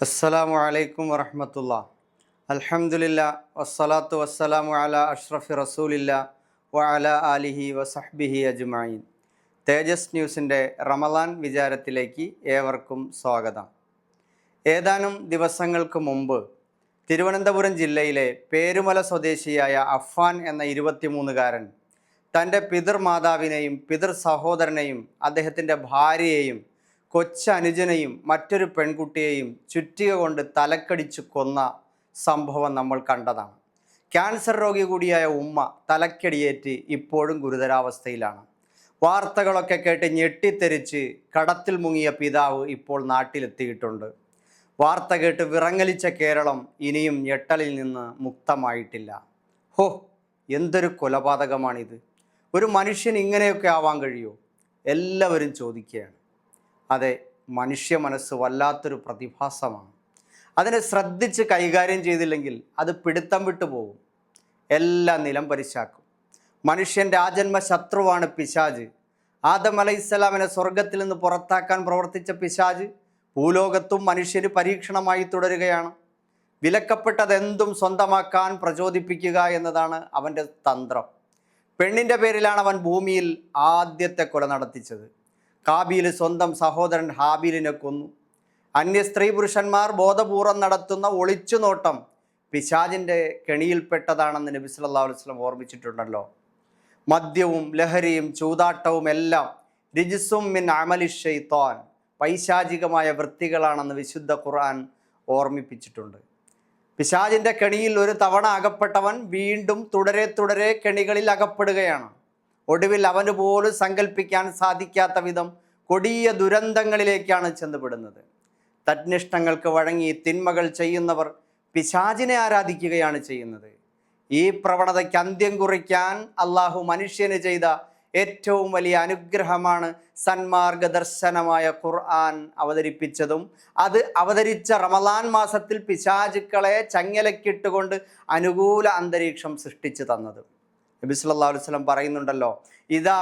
അസ്സലാമു അലൈക്കും വറഹമത്തുള്ള. അൽഹംദുലില്ല വസ്സലാത്തു വസ്സലാമു അല അഷ്റഫി റസൂലില്ല വ അല ആലിഹി വസഹ്ബിഹി അജ്മഈൻ. തേജസ് ന്യൂസിന്റെ റമലാൻ വിചാരത്തിലേക്ക് ഏവർക്കും സ്വാഗതം. ഏതാനും ദിവസങ്ങൾക്ക് മുമ്പ് തിരുവനന്തപുരം ജില്ലയിലെ പേരുമല സ്വദേശിയായ അഫ്ഫാൻ എന്ന ഇരുപത്തിമൂന്നുകാരൻ തന്റെ പിതൃമാതാവിനെയും പിതൃ സഹോദരനെയും അദ്ദേഹത്തിന്റെ ഭാര്യയെയും കൊച്ചനുജനെയും മറ്റൊരു പെൺകുട്ടിയെയും ചുറ്റിക കൊണ്ട് തലക്കടിച്ചു കൊന്ന സംഭവം നമ്മൾ കണ്ടതാണ്. ക്യാൻസർ രോഗി കൂടിയായ ഉമ്മ തലക്കടിയേറ്റ് ഇപ്പോഴും ഗുരുതരാവസ്ഥയിലാണ്. വാർത്തകളൊക്കെ കേട്ട് ഞെട്ടിത്തെറിച്ച് കടത്തിൽ മുങ്ങിയ പിതാവ് ഇപ്പോൾ നാട്ടിലെത്തിയിട്ടുണ്ട്. വാർത്ത കേട്ട് വിറങ്ങലിച്ച കേരളം ഇനിയും ഞെട്ടലിൽ നിന്ന് മുക്തമായിട്ടില്ല. ഹോ എന്തൊരു കൊലപാതകമാണിത്. ഒരു മനുഷ്യൻ ഇങ്ങനെയൊക്കെ ആവാൻ കഴിയുമോ എല്ലാവരും ചോദിക്കുകയാണ്. അതെ മനുഷ്യ മനസ്സ് വല്ലാത്തൊരു പ്രതിഭാസമാണ്. അതിനെ ശ്രദ്ധിച്ച് കൈകാര്യം ചെയ്തില്ലെങ്കിൽ അത് പിടുത്തം വിട്ടു പോകും. എല്ലാം നിലം പരിശാക്കും. മനുഷ്യന്റെ ആജന്മ ശത്രുവാണ് പിശാജ്. ആദം അലൈഹിസ്സലാമിനെ സ്വർഗത്തിൽ നിന്ന് പുറത്താക്കാൻ പ്രവർത്തിച്ച പിശാജ് ഭൂലോകത്തും മനുഷ്യന് പരീക്ഷണമായി തുടരുകയാണ്. വിലക്കപ്പെട്ടതെന്തും സ്വന്തമാക്കാൻ പ്രചോദിപ്പിക്കുക എന്നതാണ് അവന്റെ തന്ത്രം. പെണ്ണിന്റെ പേരിലാണ് അവൻ ഭൂമിയിൽ ആദ്യത്തെ കൊല നടത്തിച്ചത്. കാബീൽ സ്വന്തം സഹോദരൻ ഹാബീലിനെ കൊന്നു. അന്യ സ്ത്രീ പുരുഷന്മാർ ബോധപൂർവം നടത്തുന്ന ഒളിച്ചുനോട്ടം പിശാജിന്റെ കെണിയിൽപ്പെട്ടതാണെന്ന് നബി അലൈഹി വസല്ലം ഓർമ്മിച്ചിട്ടുണ്ടല്ലോ. മദ്യവും ലഹരിയും ചൂതാട്ടവും എല്ലാം രിജിസും മിൻ അമലി ഷെയ്ത്തോൻ പൈശാചികമായ വൃത്തികളാണെന്ന് വിശുദ്ധ ഖുർആൻ ഓർമ്മിപ്പിച്ചിട്ടുണ്ട്. പിശാജിന്റെ കെണിയിൽ ഒരു തവണ അകപ്പെട്ടവൻ വീണ്ടും തുടരെ തുടരെ കെണികളിൽ അകപ്പെടുകയാണ്. ഒടുവിൽ അവന് പോലും സങ്കല്പിക്കാൻ സാധിക്കാത്ത വിധം കൊടിയ ദുരന്തങ്ങളിലേക്കാണ് ചെന്നുപെടുന്നത്. തന്നിഷ്ടങ്ങൾക്ക് വഴങ്ങി തിന്മകൾ ചെയ്യുന്നവർ പിശാചിനെ ആരാധിക്കുകയാണ് ചെയ്യുന്നത്. ഈ പ്രവണതയ്ക്ക് അന്ത്യം കുറിക്കാൻ അള്ളാഹു മനുഷ്യന് ചെയ്ത ഏറ്റവും വലിയ അനുഗ്രഹമാണ് സന്മാർഗ ദർശനമായ ഖുർആൻ അവതരിപ്പിച്ചതും. അത് അവതരിച്ച റമലാൻ മാസത്തിൽ പിശാചുക്കളെ ചങ്ങലക്കിട്ടുകൊണ്ട് അനുകൂല അന്തരീക്ഷം സൃഷ്ടിച്ചു തന്നതും. നബി സല്ലല്ലാഹു അലൈഹി വസല്ലം പറയുന്നുണ്ടല്ലോ ഇദാ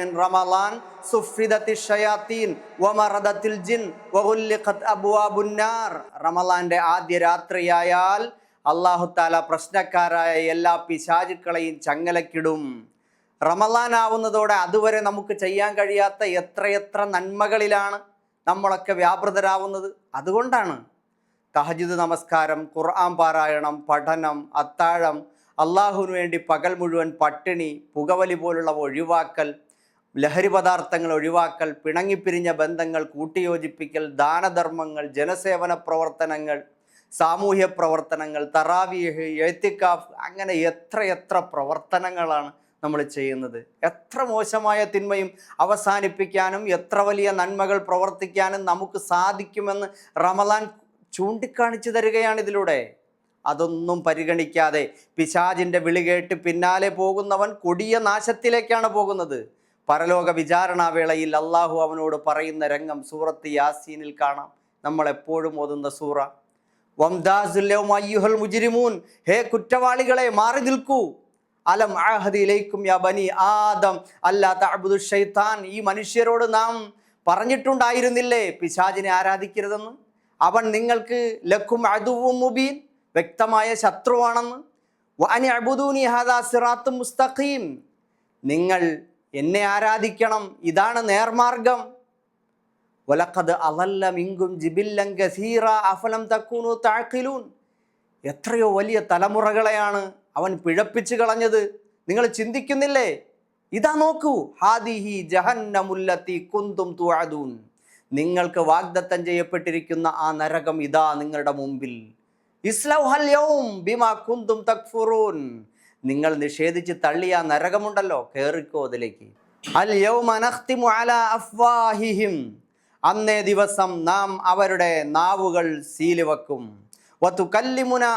മിൻ റമളാൻ ജിൻ ആദ്യ രാത്രിയായാൽ അള്ളാഹു താല പ്രശ്നക്കാരായ എല്ലാ പിശാചുക്കളെയും ചങ്ങലക്കിടും. റമളാൻ ആവുന്നതോടെ അതുവരെ നമുക്ക് ചെയ്യാൻ കഴിയാത്ത എത്രയെത്ര നന്മകളിലാണ് നമ്മളൊക്കെ വ്യാപൃതരാവുന്നത്. അതുകൊണ്ടാണ് തഹജിദ് നമസ്കാരം ഖുർആൻ പാരായണം പഠനം അത്താഴം അള്ളാഹുവിന് വേണ്ടി പകൽ മുഴുവൻ പട്ടിണി പുകവലി പോലുള്ള ഒഴിവാക്കൽ ലഹരി പദാർത്ഥങ്ങൾ ഒഴിവാക്കൽ പിണങ്ങിപ്പിരിഞ്ഞ ബന്ധങ്ങൾ കൂട്ടിയോജിപ്പിക്കൽ ദാനധർമ്മങ്ങൾ ജനസേവന പ്രവർത്തനങ്ങൾ സാമൂഹ്യ പ്രവർത്തനങ്ങൾ തറാവിയഹ് എഴുത്തിക്കാഫ് അങ്ങനെ എത്ര എത്ര പ്രവർത്തനങ്ങളാണ് നമ്മൾ ചെയ്യുന്നത്. എത്ര മോശമായ തിന്മയും അവസാനിപ്പിക്കാനും എത്ര വലിയ നന്മകൾ പ്രവർത്തിക്കാനും നമുക്ക് സാധിക്കുമെന്ന് റമലാൻ ചൂണ്ടിക്കാണിച്ചു തരികയാണ് ഇതിലൂടെ. അതൊന്നും പരിഗണിക്കാതെ പിശാജിന്റെ വിളി കേട്ട് പിന്നാലെ പോകുന്നവൻ കൊടിയ നാശത്തിലേക്കാണ് പോകുന്നത്. പരലോക വിചാരണാവേളയിൽ അള്ളാഹു അവനോട് പറയുന്ന രംഗം സൂറത്ത് യാസീനിൽ കാണാം. നമ്മൾ എപ്പോഴും ഓതുന്ന സൂറ. വംദാസുല്ലവും അയ്യുഹൽ മുജിരിമൂൻ. ഹേ കുറ്റവാളികളെ മാറി നിൽക്കൂ. അലം ആഹദിയിലേക്കും യാ ബനി ആദം. അല്ലാ തഅബുദു ഷൈത്താൻ ഈ മനുഷ്യരോട് നാം പറഞ്ഞിട്ടുണ്ടായിരുന്നില്ലേ? പിശാജിനെ ആരാധിക്കരുതെന്ന്? അവൻ നിങ്ങൾക്ക് ലക്കും അതുവും മുബീൻ. വ്യക്തമായ ശത്രുവാണെന്ന്. വാനി അബുദൂനി ഹാദാ സിറാത്ത് മുസ്തഖീം. നിങ്ങൾ എന്നെ ആരാധിക്കണം ഇതാണ് നേർമാർഗം. വലഖദ് അലല്ല മിങ്കും ജിബില്ലം ഗസീറ അഫലം തക്കൂനു താക്കിലൂൻ എത്രയോ വലിയ തലമുറകളെയാണ് അവൻ പിഴപ്പിച്ചു കളഞ്ഞത്. നിങ്ങൾ ചിന്തിക്കുന്നില്ലേ? ഇതാ നോക്കൂ ഹാദിഹി ജഹന്നമുല്ലത്തി കുന്തും തുഅദൂൻ. നിങ്ങൾക്ക് വാഗ്ദത്തം ചെയ്യപ്പെട്ടിരിക്കുന്ന ആ നരകം ഇതാ നിങ്ങളുടെ മുമ്പിൽ. ഇസ്ലൗഹൽ യൗം ബിമാ കുന്തും തക്ഫുറൂൻ. നിങ്ങൾ നിഷേധിച്ച് തള്ളിയ നരകമുണ്ടല്ലോ കേറിക്കോ അതിലേക്ക്. അൽ അഫ്വാഹിഹിം. അന്നേ ദിവസം നാം അവരുടെ നാവുകൾ സീൽ വെക്കും.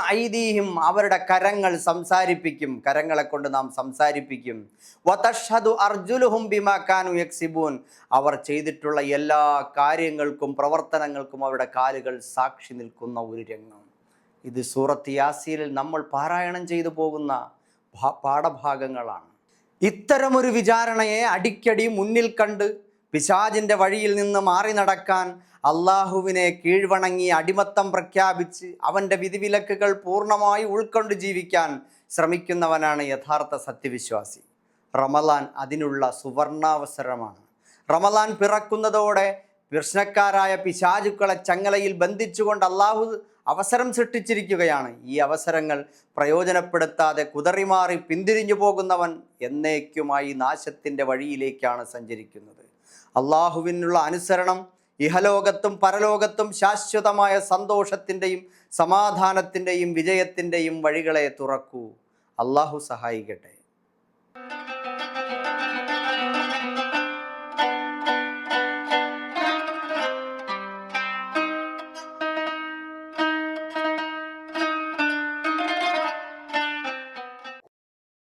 ഐദീഹിം അവരുടെ കരങ്ങൾ സംസാരിപ്പിക്കും. കരങ്ങളെ കൊണ്ട് നാം സംസാരിപ്പിക്കും. വതഷ്ഹദു അർജുലുഹും ബിമാ കാനു യക്സിബൂൻ. അവർ ചെയ്തിട്ടുള്ള എല്ലാ കാര്യങ്ങൾക്കും പ്രവർത്തനങ്ങൾക്കും അവരുടെ കാലുകൾ സാക്ഷി നിൽക്കുന്ന ഒരു രംഗം. ഇത് സൂറത്ത് യാസീനിൽ നമ്മൾ പാരായണം ചെയ്തു പോകുന്ന പാഠഭാഗങ്ങളാണ്. ഇത്തരമൊരു വിചാരണയെ അടിക്കടി മുന്നിൽ കണ്ട് പിശാജിന്റെ വഴിയിൽ നിന്ന് മാറി നടക്കാൻ അള്ളാഹുവിനെ കീഴ്വണങ്ങി അടിമത്തം പ്രഖ്യാപിച്ച് അവന്റെ വിധിവിലക്കുകൾ പൂർണമായി ഉൾക്കൊണ്ട് ജീവിക്കാൻ ശ്രമിക്കുന്നവനാണ് യഥാർത്ഥ സത്യവിശ്വാസി. റമലാൻ അതിനുള്ള സുവർണാവസരമാണ്. റമലാൻ പിറക്കുന്നതോടെ പ്രശ്നക്കാരായ പിശാചുക്കളെ ചങ്ങലയിൽ ബന്ധിച്ചുകൊണ്ട് അള്ളാഹു അവസരം സൃഷ്ടിച്ചിരിക്കുകയാണ്. ഈ അവസരങ്ങൾ പ്രയോജനപ്പെടുത്താതെ കുതറിമാറി പിന്തിരിഞ്ഞു പോകുന്നവൻ എന്നേക്കുമായി നാശത്തിന്റെ വഴിയിലേക്കാണ് സഞ്ചരിക്കുന്നത്. അള്ളാഹുവിനുള്ള അനുസരണം ഇഹലോകത്തും പരലോകത്തും ശാശ്വതമായ സന്തോഷത്തിന്റെയും സമാധാനത്തിന്റെയും വിജയത്തിന്റെയും വഴികളെ തുറക്കൂ. അള്ളാഹു സഹായിക്കട്ടെ.